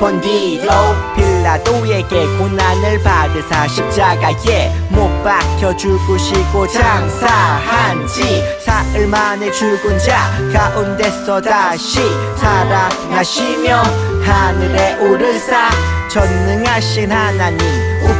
본 뒤로 빌라도에게 고난을 받으사 십자가에 못 박혀 죽으시고 장사한 지 사흘 만에 죽은 자 가운데서 다시 살아나시며 하늘에 오르사 전능하신 하나님 우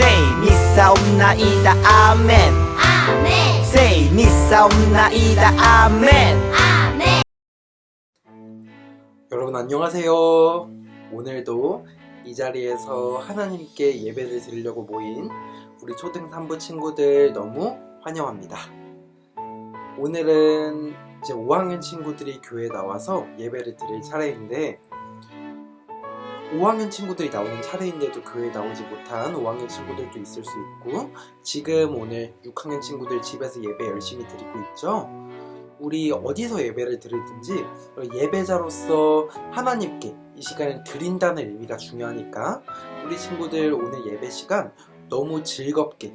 say 믿사옵나이다. 아멘. 아멘. say 믿사옵나이다. 아멘. 아멘. 여러분 안녕하세요. 오늘도 이 자리에서 하나님께 예배를 드리려고 모인 우리 초등 3부 친구들 너무 환영합니다. 오늘은 이제 5학년 친구들이 교회에 나와서 예배를 드릴 차례인데 5학년 친구들이 나오는 차례인데도 교회에 나오지 못한 5학년 친구들도 있을 수 있고 지금 오늘 6학년 친구들 집에서 예배 열심히 드리고 있죠. 우리 어디서 예배를 드리든지 예배자로서 하나님께 이 시간을 드린다는 의미가 중요하니까 우리 친구들 오늘 예배 시간 너무 즐겁게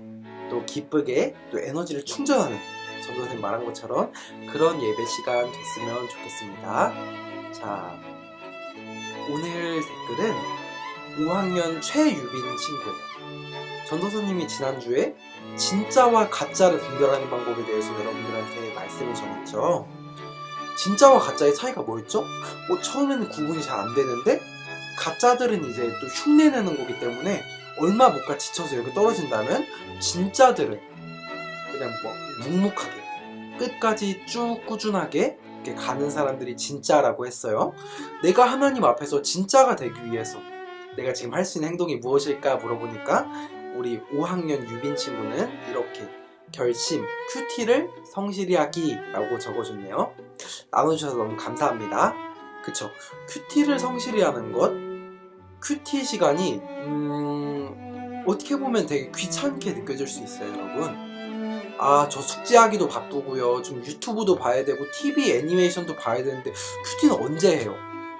또 기쁘게 또 에너지를 충전하는 전도사님 말한 것처럼 그런 예배 시간 됐으면 좋겠습니다. 자, 오늘 댓글은 5학년 최유빈 친구예요. 전도사님이 지난주에 진짜와 가짜를 분별하는 방법에 대해서 여러분들한테 말씀을 전했죠. 진짜와 가짜의 차이가 뭐였죠? 뭐 처음에는 구분이 잘 안 되는데 가짜들은 이제 또 흉내내는 거기 때문에 얼마 못 가 지쳐서 이렇게 떨어진다면 진짜들은 그냥 뭐 묵묵하게 끝까지 쭉 꾸준하게 이렇게 가는 사람들이 진짜라고 했어요. 내가 하나님 앞에서 진짜가 되기 위해서 내가 지금 할 수 있는 행동이 무엇일까 물어보니까 우리 5학년 유빈 친구는 이렇게 결심, 큐티를 성실히 하기라고 적어줬네요. 나눠주셔서 너무 감사합니다. 그쵸? 큐티를 성실히 하는 것, 큐티 시간이 음, 어떻게 보면 되게 귀찮게 느껴질 수 있어요, 여러분. 아, 저 숙제하기도 바쁘고요. 좀 유튜브도 봐야 되고 TV 애니메이션도 봐야 되는데 큐티는 언제 해요?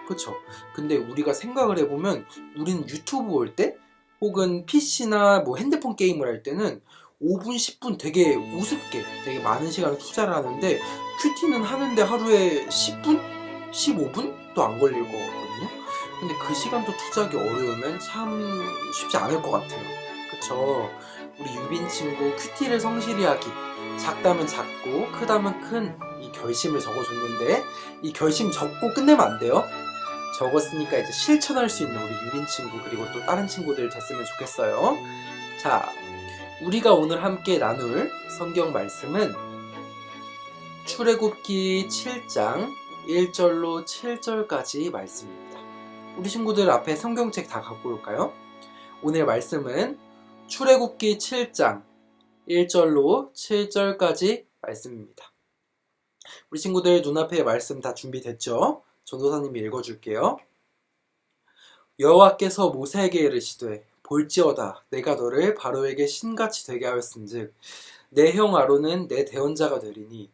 그쵸? 근데 우리가 생각을 해보면 우리는 유튜브 볼때 혹은 PC나 뭐 핸드폰 게임을 할 때는 5분, 10분 되게 우습게 되게 많은 시간을 투자를 하는데 큐티는 하는데 하루에 10분? 15분도 안 걸릴 거거든요. 근데 그 시간도 투자하기 어려우면 참 쉽지 않을 것 같아요. 그쵸? 우리 유빈 친구 큐티를 성실히 하기. 작다면 작고 크다면 큰 이 결심을 적어줬는데 이 결심 적고 끝내면 안 돼요. 적었으니까 이제 실천할 수 있는 우리 유린 친구 그리고 또 다른 친구들 됐으면 좋겠어요. 자, 우리가 오늘 함께 나눌 성경 말씀은 출애굽기 7장 1절로 7절까지 말씀입니다. 우리 친구들 앞에 성경책 다 갖고 올까요? 오늘 말씀은 출애굽기 7장 1절로 7절까지 말씀입니다. 우리 친구들 눈앞에 말씀 다 준비됐죠? 전도사님이 읽어줄게요. 여호와께서 모세에게 이르시되 볼지어다 내가 너를 바로에게 신같이 되게 하였은즉 내 형 아론은 내 대언자가 되리니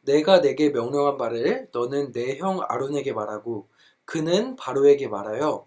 내가 내게 명령한 바를 너는 내 형 아론에게 말하고 그는 바로에게 말하여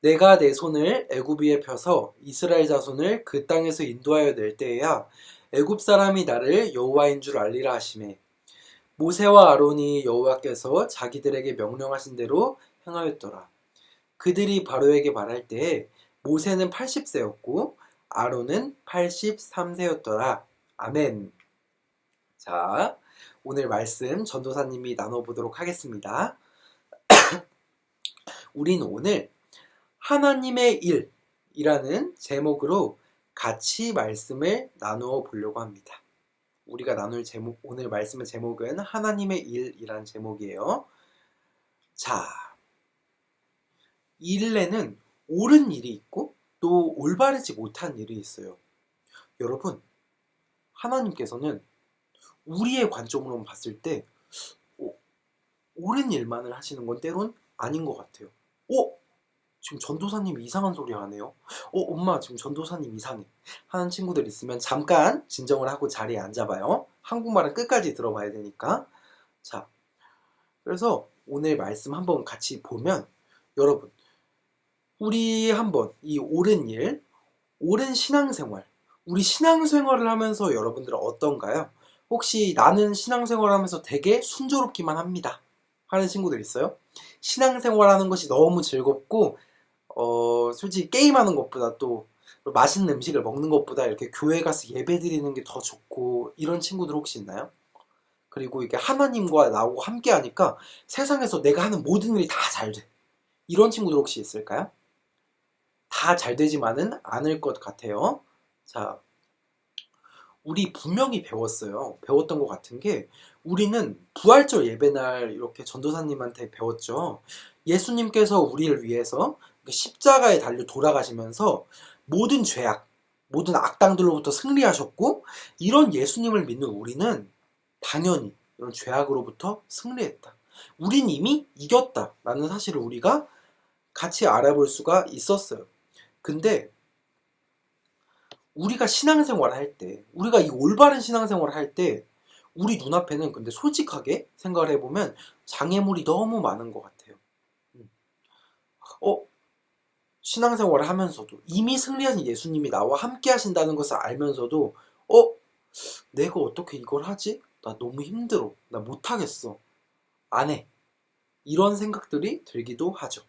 내가 내 손을 애굽 위에 펴서 이스라엘 자손을 그 땅에서 인도하여 낼 때에야 애굽 사람이 나를 여호와인 줄 알리라 하시매 모세와 아론이 여호와께서 자기들에게 명령하신 대로 행하였더라. 그들이 바로에게 말할 때에 모세는 80세였고 아론은 83세였더라. 아멘. 자, 오늘 말씀 전도사님이 나눠보도록 하겠습니다. 우린 오늘 하나님의 일이라는 제목으로 같이 말씀을 나누어 보려고 합니다. 우리가 나눌 제목, 오늘 말씀의 제목은 하나님의 일이라는 제목이에요. 자, 일에는 옳은 일이 있고 또 올바르지 못한 일이 있어요. 여러분, 하나님께서는 우리의 관점으로 봤을 때 어, 옳은 일만을 하시는 건 때론 아닌 것 같아요. 어? 지금 전도사님 이상한 소리 하네요. 어, 엄마 지금 전도사님 이상해. 하는 친구들 있으면 잠깐 진정을 하고 자리에 앉아봐요. 한국말은 끝까지 들어봐야 되니까. 자, 그래서 오늘 말씀 한번 같이 보면 여러분, 우리 한번 이 옳은 일, 옳은 신앙생활, 우리 신앙생활을 하면서 여러분들은 어떤가요? 혹시 나는 신앙생활을 하면서 되게 순조롭기만 합니다. 하는 친구들 있어요? 신앙생활 하는 것이 너무 즐겁고 어, 솔직히 게임하는 것보다 또 맛있는 음식을 먹는 것보다 이렇게 교회 가서 예배 드리는 게 더 좋고 이런 친구들 혹시 있나요? 그리고 이게 하나님과 나하고 함께 하니까 세상에서 내가 하는 모든 일이 다 잘 돼. 이런 친구들 혹시 있을까요? 다 잘 되지만은 않을 것 같아요. 자, 우리 분명히 배웠어요. 배웠던 것 같은 게 우리는 부활절 예배날 이렇게 전도사님한테 배웠죠. 예수님께서 우리를 위해서 십자가에 달려 돌아가시면서 모든 죄악, 모든 악당들로부터 승리하셨고 이런 예수님을 믿는 우리는 당연히 이런 죄악으로부터 승리했다. 우린 이미 이겼다라는 사실을 우리가 같이 알아볼 수가 있었어요. 근데 우리가 신앙생활을 할 때, 우리가 이 올바른 신앙생활을 할 때, 우리 눈앞에는 근데 솔직하게 생각을 해보면 장애물이 너무 많은 것 같아요. 음. 어, 신앙생활을 하면서도 이미 승리하신 예수님이 나와 함께 하신다는 것을 알면서도 어, 내가 어떻게 이걸 하지? 나 너무 힘들어. 나 못하겠어. 안 해. 이런 생각들이 들기도 하죠.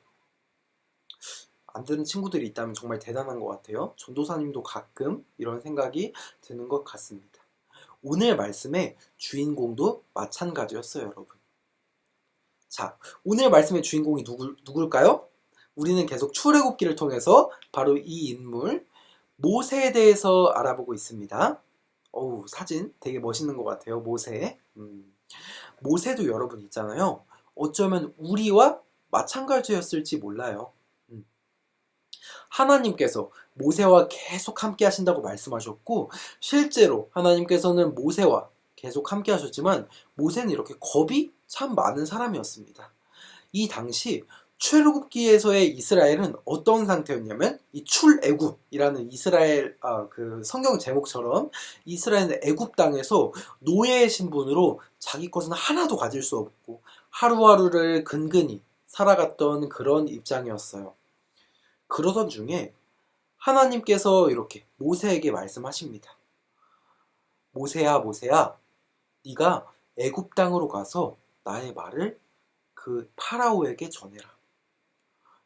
안 드는 친구들이 있다면 정말 대단한 것 같아요. 전도사님도 가끔 이런 생각이 드는 것 같습니다. 오늘 말씀의 주인공도 마찬가지였어요, 여러분. 자, 오늘 말씀의 주인공이 누구, 누굴까요? 우리는 계속 출애굽기를 통해서 바로 이 인물 모세에 대해서 알아보고 있습니다. 어우, 사진 되게 멋있는 것 같아요, 모세. 음, 모세도 여러분 있잖아요. 어쩌면 우리와 마찬가지였을지 몰라요. 하나님께서 모세와 계속 함께 하신다고 말씀하셨고 실제로 하나님께서는 모세와 계속 함께 하셨지만 모세는 이렇게 겁이 참 많은 사람이었습니다. 이 당시 출애굽기에서의 이스라엘은 어떤 상태였냐면 이 출애굽이라는 이스라엘 아, 그 성경 제목처럼 이스라엘은 애굽 땅에서 노예의 신분으로 자기 것은 하나도 가질 수 없고 하루하루를 근근히 살아갔던 그런 입장이었어요. 그러던 중에 하나님께서 이렇게 모세에게 말씀하십니다. 모세야, 모세야, 네가 애굽 땅으로 가서 나의 말을 그 파라오에게 전해라.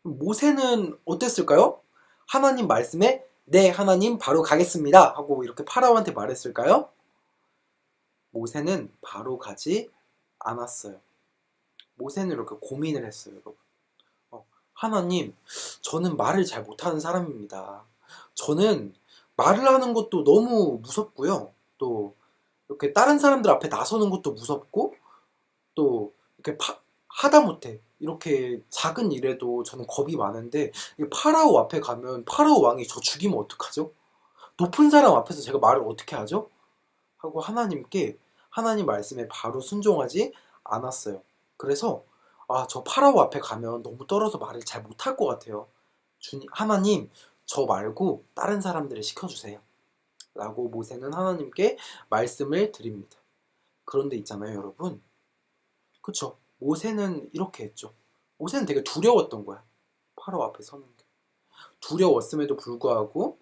모세는 어땠을까요? 하나님 말씀에 네, 하나님 바로 가겠습니다 하고 이렇게 파라오한테 말했을까요? 모세는 바로 가지 않았어요. 모세는 이렇게 고민을 했어요, 여러분. 하나님, 저는 말을 잘 못하는 사람입니다. 저는 말을 하는 것도 너무 무섭고요. 또 이렇게 다른 사람들 앞에 나서는 것도 무섭고 또 이렇게 파, 하다 못해 이렇게 작은 일에도 저는 겁이 많은데 파라오 앞에 가면 파라오 왕이 저 죽이면 어떡하죠? 높은 사람 앞에서 제가 말을 어떻게 하죠? 하고 하나님께 하나님 말씀에 바로 순종하지 않았어요. 그래서 아, 저 파라오 앞에 가면 너무 떨어서 말을 잘 못할 것 같아요. 주님, 하나님, 저 말고 다른 사람들을 시켜주세요. 라고 모세는 하나님께 말씀을 드립니다. 그런데 있잖아요, 여러분. 그쵸? 모세는 이렇게 했죠. 모세는 되게 두려웠던 거야. 파라오 앞에 서는 게. 두려웠음에도 불구하고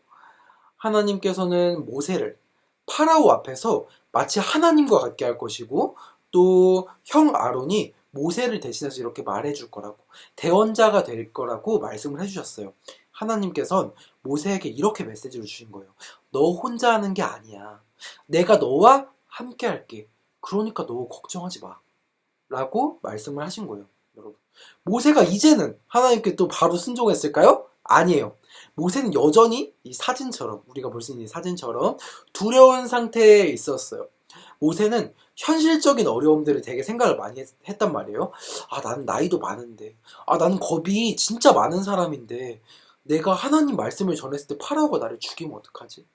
하나님께서는 모세를 파라오 앞에서 마치 하나님과 같게 할 것이고 또 형 아론이 모세를 대신해서 이렇게 말해줄 거라고 대언자가 될 거라고 말씀을 해주셨어요. 하나님께서는 모세에게 이렇게 메시지를 주신 거예요. 너 혼자 하는 게 아니야. 내가 너와 함께 할게. 그러니까 너 걱정하지 마. 라고 말씀을 하신 거예요. 여러분. 모세가 이제는 하나님께 또 바로 순종했을까요? 아니에요. 모세는 여전히 이 사진처럼, 우리가 볼 수 있는 이 사진처럼 두려운 상태에 있었어요. 모세는 현실적인 어려움들을 되게 생각을 많이 했, 했단 말이에요. 아, 나는 나이도 많은데. 아, 나는 겁이 진짜 많은 사람인데. 내가 하나님 말씀을 전했을 때 파라오가 나를 죽이면 어떡하지?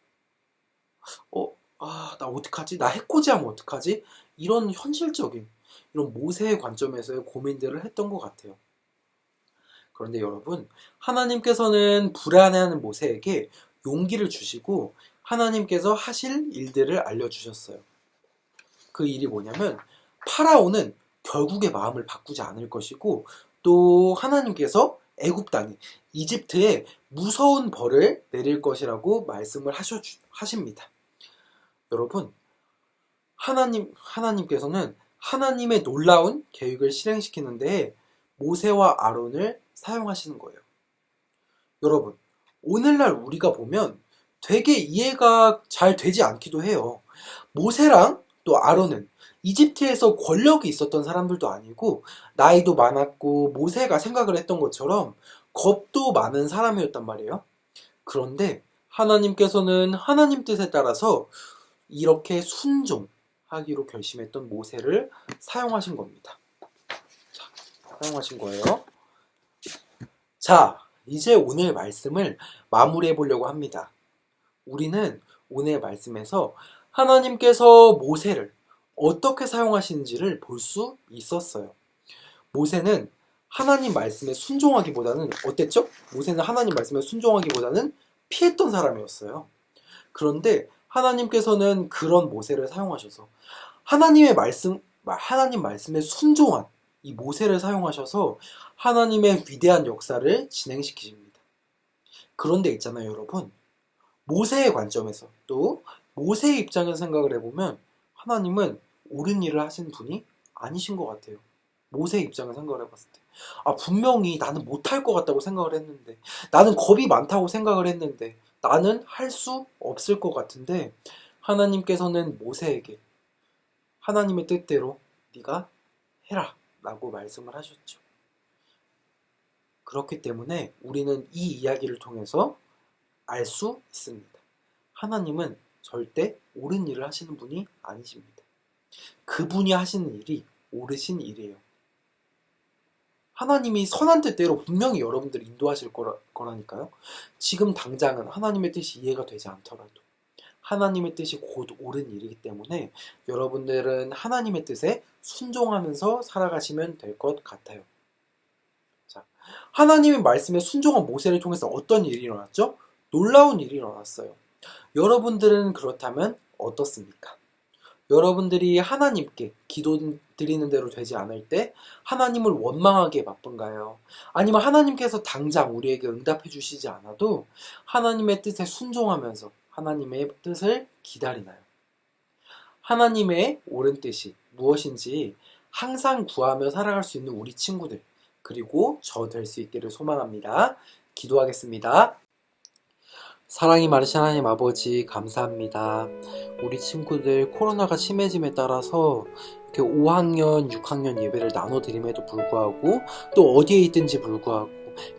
어, 아, 나 어떡하지? 나 해코지하면 어떡하지? 이런 현실적인, 이런 모세의 관점에서의 고민들을 했던 것 같아요. 그런데 여러분, 하나님께서는 불안해하는 모세에게 용기를 주시고 하나님께서 하실 일들을 알려주셨어요. 그 일이 뭐냐면 파라오는 결국에 마음을 바꾸지 않을 것이고 또 하나님께서 애굽 땅에 이집트에 무서운 벌을 내릴 것이라고 말씀을 하십니다. 여러분, 하나님, 하나님께서는 하나님의 놀라운 계획을 실행시키는데 모세와 아론을 사용하시는 거예요. 여러분, 오늘날 우리가 보면 되게 이해가 잘 되지 않기도 해요. 모세랑 또 아론은 이집트에서 권력이 있었던 사람들도 아니고 나이도 많았고 모세가 생각을 했던 것처럼 겁도 많은 사람이었단 말이에요. 그런데 하나님께서는 하나님 뜻에 따라서 이렇게 순종 하기로 결심했던 모세를 사용하신 겁니다. 자, 사용하신 거예요. 자, 이제 오늘 말씀을 마무리해 보려고 합니다. 우리는 오늘 말씀에서 하나님께서 모세를 어떻게 사용하시는지를 볼 수 있었어요. 모세는 하나님 말씀에 순종하기보다는 어땠죠? 모세는 하나님 말씀에 순종하기보다는 피했던 사람이었어요. 그런데 하나님께서는 그런 모세를 사용하셔서 하나님의 말씀, 하나님 말씀에 순종한 이 모세를 사용하셔서 하나님의 위대한 역사를 진행시키십니다. 그런데 있잖아요, 여러분. 모세의 관점에서 또 모세의 입장에서 생각을 해보면 하나님은 옳은 일을 하신 분이 아니신 것 같아요. 모세의 입장을 생각을 해봤을 때. 아, 분명히 나는 못할 것 같다고 생각을 했는데, 나는 겁이 많다고 생각을 했는데, 나는 할 수 없을 것 같은데, 하나님께서는 모세에게 하나님의 뜻대로 네가 해라 라고 말씀을 하셨죠. 그렇기 때문에 우리는 이 이야기를 통해서 알 수 있습니다. 하나님은 절대 옳은 일을 하시는 분이 아니십니다. 그분이 하시는 일이 옳으신 일이에요. 하나님이 선한 뜻대로 분명히 여러분들 인도하실 거라, 거라니까요. 지금 당장은 하나님의 뜻이 이해가 되지 않더라도 하나님의 뜻이 곧 옳은 일이기 때문에 여러분들은 하나님의 뜻에 순종하면서 살아가시면 될 것 같아요. 자, 하나님의 말씀에 순종한 모세를 통해서 어떤 일이 일어났죠? 놀라운 일이 일어났어요. 여러분들은 그렇다면 어떻습니까? 여러분들이 하나님께 기도 드리는 대로 되지 않을 때 하나님을 원망하기에 바쁜가요? 아니면 하나님께서 당장 우리에게 응답해 주시지 않아도 하나님의 뜻에 순종하면서 하나님의 뜻을 기다리나요? 하나님의 옳은 뜻이 무엇인지 항상 구하며 살아갈 수 있는 우리 친구들, 그리고 저 될 수 있기를 소망합니다. 기도하겠습니다. 사랑이 많으신 하나님 아버지 감사합니다. 우리 친구들 코로나가 심해짐에 따라서 이렇게 5학년, 6학년 예배를 나눠드림에도 불구하고 또 어디에 있든지 불구하고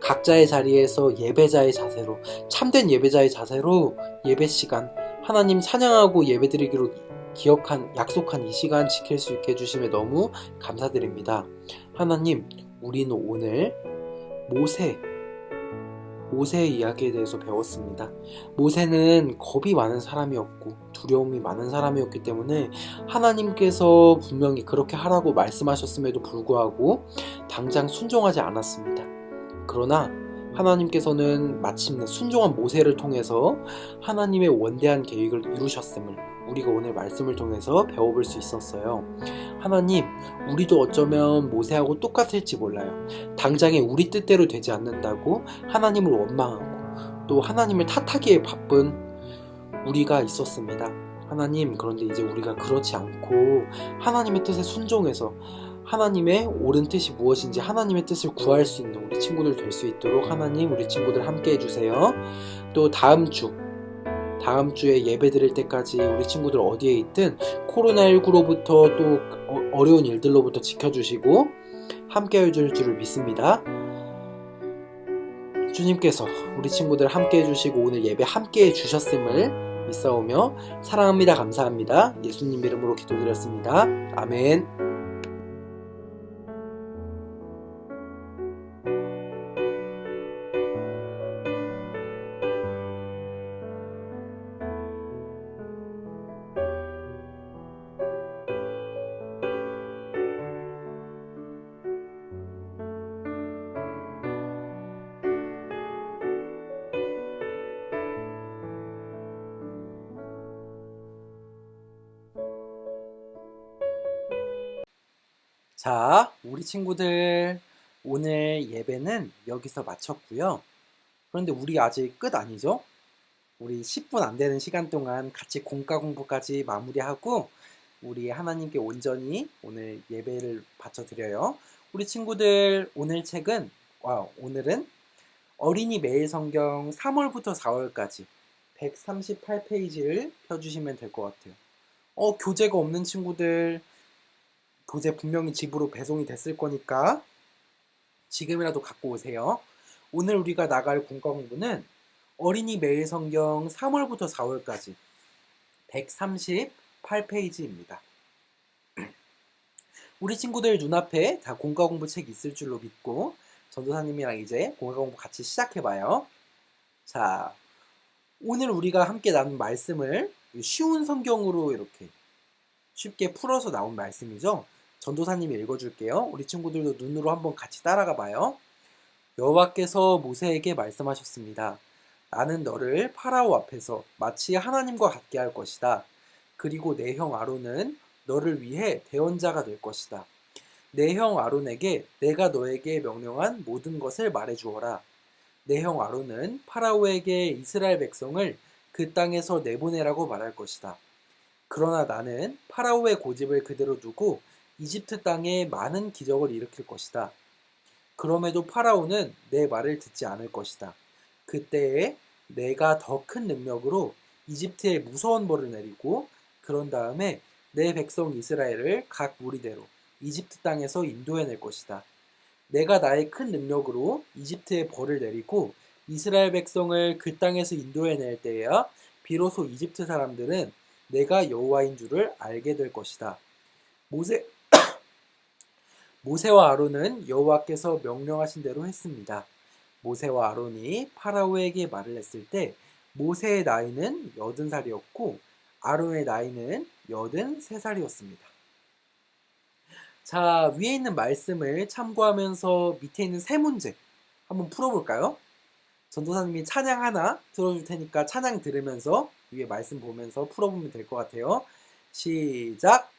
각자의 자리에서 예배자의 자세로 참된 예배자의 자세로 예배 시간 하나님 찬양하고 예배드리기로 기억한 약속한 이 시간 지킬 수 있게 해주심에 너무 감사드립니다. 하나님 우리는 오늘 모세 모세의 이야기에 대해서 배웠습니다. 모세는 겁이 많은 사람이었고 두려움이 많은 사람이었기 때문에 하나님께서 분명히 그렇게 하라고 말씀하셨음에도 불구하고 당장 순종하지 않았습니다. 그러나 하나님께서는 마침내 순종한 모세를 통해서 하나님의 원대한 계획을 이루셨음을 우리가 오늘 말씀을 통해서 배워볼 수 있었어요. 하나님, 우리도 어쩌면 모세하고 똑같을지 몰라요. 당장에 우리 뜻대로 되지 않는다고 하나님을 원망하고 또 하나님을 탓하기에 바쁜 우리가 있었습니다. 하나님, 그런데 이제 우리가 그렇지 않고 하나님의 뜻에 순종해서 하나님의 옳은 뜻이 무엇인지 하나님의 뜻을 구할 수 있는 우리 친구들 될 수 있도록 하나님 우리 친구들 함께 해주세요. 또 다음 주, 다음 주에 예배 드릴 때까지 우리 친구들 어디에 있든 코로나19로부터 또 어- 어려운 일들로부터 지켜주시고 함께 해줄 줄을 믿습니다. 주님께서 우리 친구들 함께 해주시고 오늘 예배 함께 해주셨음을 믿사오며 사랑합니다. 감사합니다. 예수님 이름으로 기도드렸습니다. 아멘. 자, 우리 친구들 오늘 예배는 여기서 마쳤고요. 그런데 우리 아직 끝 아니죠? 우리 10분 안 되는 시간 동안 같이 공과 공부까지 마무리하고 우리 하나님께 온전히 오늘 예배를 바쳐드려요. 우리 친구들 오늘 책은 와, 오늘은 어린이 매일 성경 3월부터 4월까지 138페이지를 펴주시면 될 것 같아요. 어, 교재가 없는 친구들 교재 분명히 집으로 배송이 됐을 거니까 지금이라도 갖고 오세요. 오늘 우리가 나갈 공과 공부는 어린이 매일 성경 3월부터 4월까지 138페이지입니다. 우리 친구들 눈앞에 다 공과 공부 책 있을 줄로 믿고 전도사님이랑 이제 공과 공부 같이 시작해봐요. 자, 오늘 우리가 함께 나눈 말씀을 쉬운 성경으로 이렇게 쉽게 풀어서 나온 말씀이죠. 전도사님이 읽어줄게요. 우리 친구들도 눈으로 한번 같이 따라가 봐요. 여호와께서 모세에게 말씀하셨습니다. 나는 너를 파라오 앞에서 마치 하나님과 같게 할 것이다. 그리고 내 형 아론은 너를 위해 대언자가 될 것이다. 내 형 아론에게 내가 너에게 명령한 모든 것을 말해 주어라. 내 형 아론은 파라오에게 이스라엘 백성을 그 땅에서 내보내라고 말할 것이다. 그러나 나는 파라오의 고집을 그대로 두고 이집트 땅에 많은 기적을 일으킬 것이다. 그럼에도 파라오는 내 말을 듣지 않을 것이다. 그때에 내가 더 큰 능력으로 이집트에 무서운 벌을 내리고 그런 다음에 내 백성 이스라엘을 각 무리대로 이집트 땅에서 인도해낼 것이다. 내가 나의 큰 능력으로 이집트에 벌을 내리고 이스라엘 백성을 그 땅에서 인도해낼 때에야 비로소 이집트 사람들은 내가 여호와인 줄을 알게 될 것이다. 모세 모세와 아론은 여호와께서 명령하신 대로 했습니다. 모세와 아론이 파라오에게 말을 했을 때 모세의 나이는 여든 살이었고 아론의 나이는 여든 세 살이었습니다. 자 위에 있는 말씀을 참고하면서 밑에 있는 세 문제 한번 풀어볼까요? 전도사님이 찬양 하나 들어줄 테니까 찬양 들으면서 위에 말씀 보면서 풀어보면 될 것 같아요. 시작.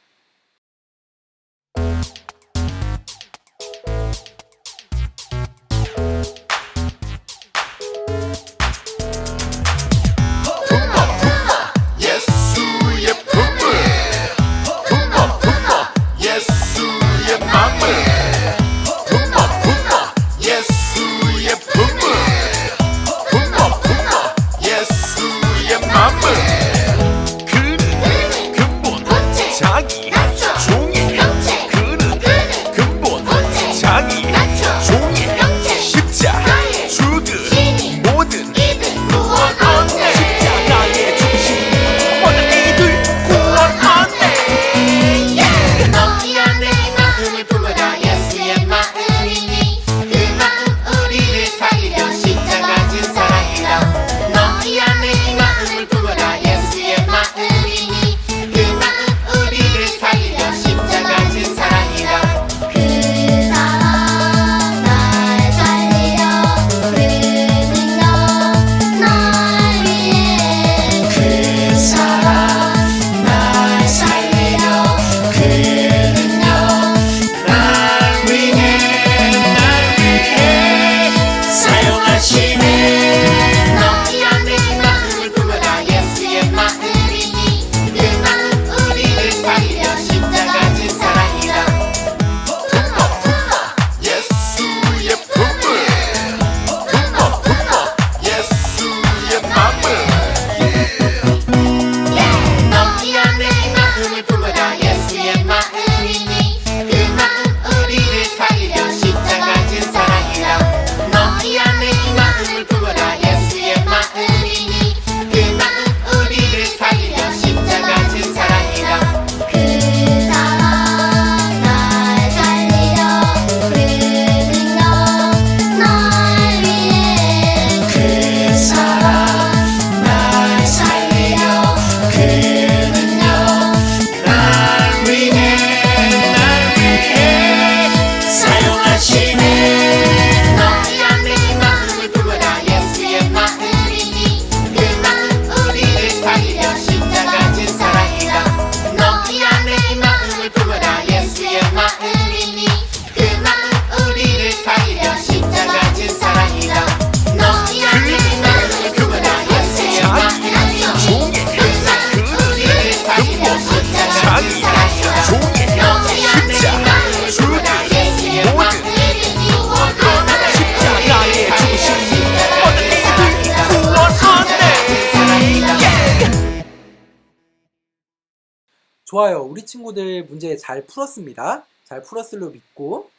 친구들 문제 잘 풀었습니다. 잘 풀었을로 믿고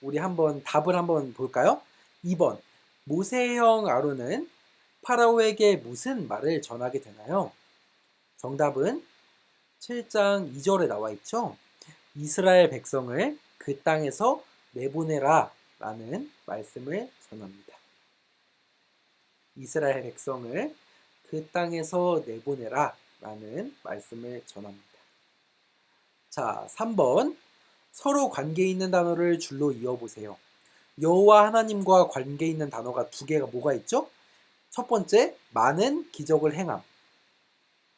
우리 한번 답을 한번 볼까요? 2번 모세의 형 아론은 파라오에게 무슨 말을 전하게 되나요? 정답은 7장 2절에 나와 있죠. 이스라엘 백성을 그 땅에서 내보내라 라는 말씀을 전합니다. 이스라엘 백성을 그 땅에서 내보내라 라는 말씀을 전합니다. 자, 3번. 서로 관계 있는 단어를 줄로 이어보세요. 여호와 하나님과 관계 있는 단어가 두 개가 뭐가 있죠? 첫 번째, 많은 기적을 행함.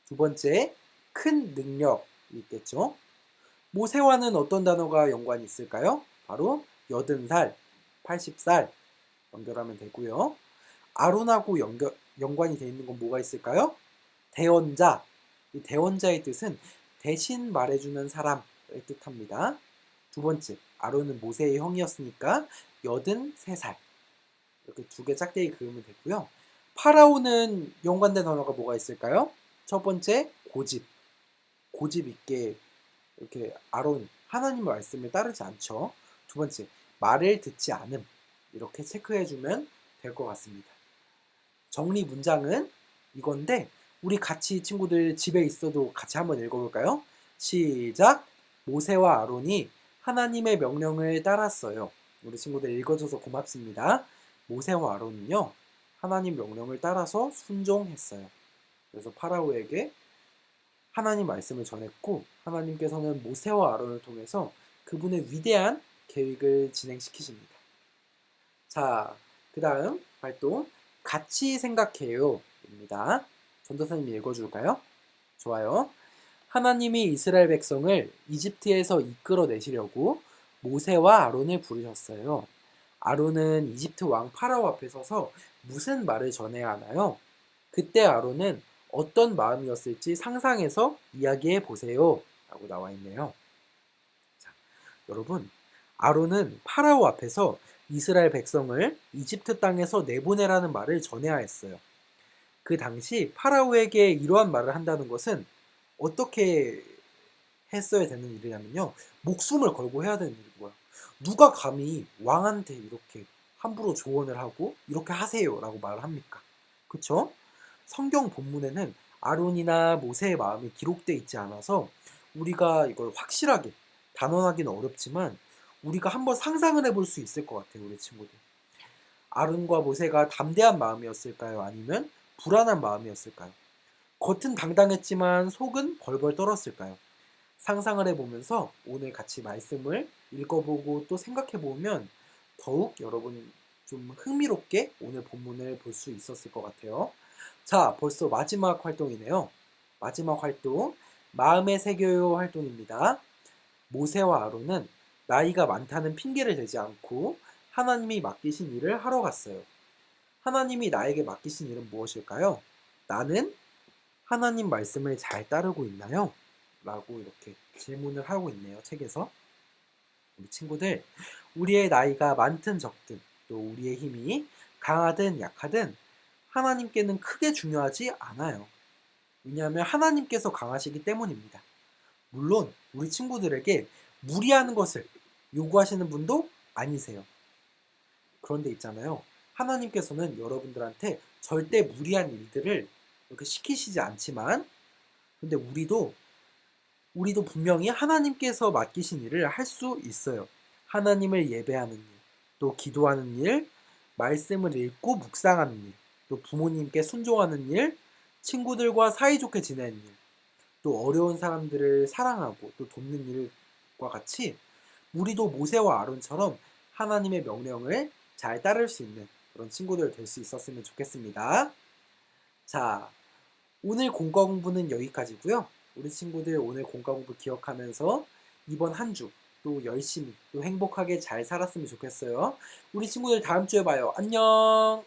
두 번째, 큰 능력이 있겠죠? 모세와는 어떤 단어가 연관이 있을까요? 바로 여든 살, 80살 연결하면 되고요. 아론하고 연결, 연관이 되어 있는 건 뭐가 있을까요? 대언자. 이 대언자의 뜻은 대신 말해주는 사람을 뜻합니다. 두 번째, 아론은 모세의 형이었으니까 여든 세 살. 이렇게 두 개 짝대기 그으면 되고요. 파라오는 연관된 단어가 뭐가 있을까요? 첫 번째, 고집. 고집 있게 이렇게 아론 하나님의 말씀을 따르지 않죠. 두 번째, 말을 듣지 않음. 이렇게 체크해주면 될 것 같습니다. 정리 문장은 이건데 우리 같이 친구들 집에 있어도 같이 한번 읽어볼까요? 시작. 모세와 아론이 하나님의 명령을 따랐어요. 우리 친구들 읽어줘서 고맙습니다. 모세와 아론은요 하나님 명령을 따라서 순종했어요. 그래서 파라오에게 하나님 말씀을 전했고 하나님께서는 모세와 아론을 통해서 그분의 위대한 계획을 진행시키십니다. 자, 그 다음 활동 같이 생각해요 입니다. 전도사님이 읽어줄까요? 좋아요. 하나님이 이스라엘 백성을 이집트에서 이끌어내시려고 모세와 아론을 부르셨어요. 아론은 이집트 왕 파라오 앞에 서서 무슨 말을 전해야 하나요? 그때 아론은 어떤 마음이었을지 상상해서 이야기해 보세요. 라고 나와 있네요. 자, 여러분, 아론은 파라오 앞에서 이스라엘 백성을 이집트 땅에서 내보내라는 말을 전해야 했어요. 그 당시 파라오에게 이러한 말을 한다는 것은 어떻게 했어야 되는 일이냐면요. 목숨을 걸고 해야 되는 거야. 누가 감히 왕한테 이렇게 함부로 조언을 하고 이렇게 하세요라고 말을 합니까? 그쵸? 성경 본문에는 아론이나 모세의 마음이 기록되어 있지 않아서 우리가 이걸 확실하게 단언하기는 어렵지만 우리가 한번 상상을 해볼 수 있을 것 같아요, 우리 친구들. 아론과 모세가 담대한 마음이었을까요? 아니면 불안한 마음이었을까요? 겉은 당당했지만 속은 벌벌 떨었을까요? 상상을 해보면서 오늘 같이 말씀을 읽어보고 또 생각해보면 더욱 여러분 좀 흥미롭게 오늘 본문을 볼 수 있었을 것 같아요. 자, 벌써 마지막 활동이네요. 마지막 활동, 마음의 새겨요 활동입니다. 모세와 아론은 나이가 많다는 핑계를 대지 않고 하나님이 맡기신 일을 하러 갔어요. 하나님이 나에게 맡기신 일은 무엇일까요? 나는 하나님 말씀을 잘 따르고 있나요? 라고 이렇게 질문을 하고 있네요, 책에서. 우리 친구들, 우리의 나이가 많든 적든, 또 우리의 힘이 강하든 약하든 하나님께는 크게 중요하지 않아요. 왜냐하면 하나님께서 강하시기 때문입니다. 물론 우리 친구들에게 무리하는 것을 요구하시는 분도 아니세요. 그런데 있잖아요. 하나님께서는 여러분들한테 절대 무리한 일들을 이렇게 시키시지 않지만, 근데 우리도, 우리도 분명히 하나님께서 맡기신 일을 할 수 있어요. 하나님을 예배하는 일, 또 기도하는 일, 말씀을 읽고 묵상하는 일, 또 부모님께 순종하는 일, 친구들과 사이좋게 지내는 일, 또 어려운 사람들을 사랑하고 또 돕는 일과 같이 우리도 모세와 아론처럼 하나님의 명령을 잘 따를 수 있는 그런 친구들 될 수 있었으면 좋겠습니다. 자, 오늘 공과 공부는 여기까지고요. 우리 친구들 오늘 공과 공부 기억하면서 이번 한 주 또 열심히 또 행복하게 잘 살았으면 좋겠어요. 우리 친구들 다음 주에 봐요. 안녕.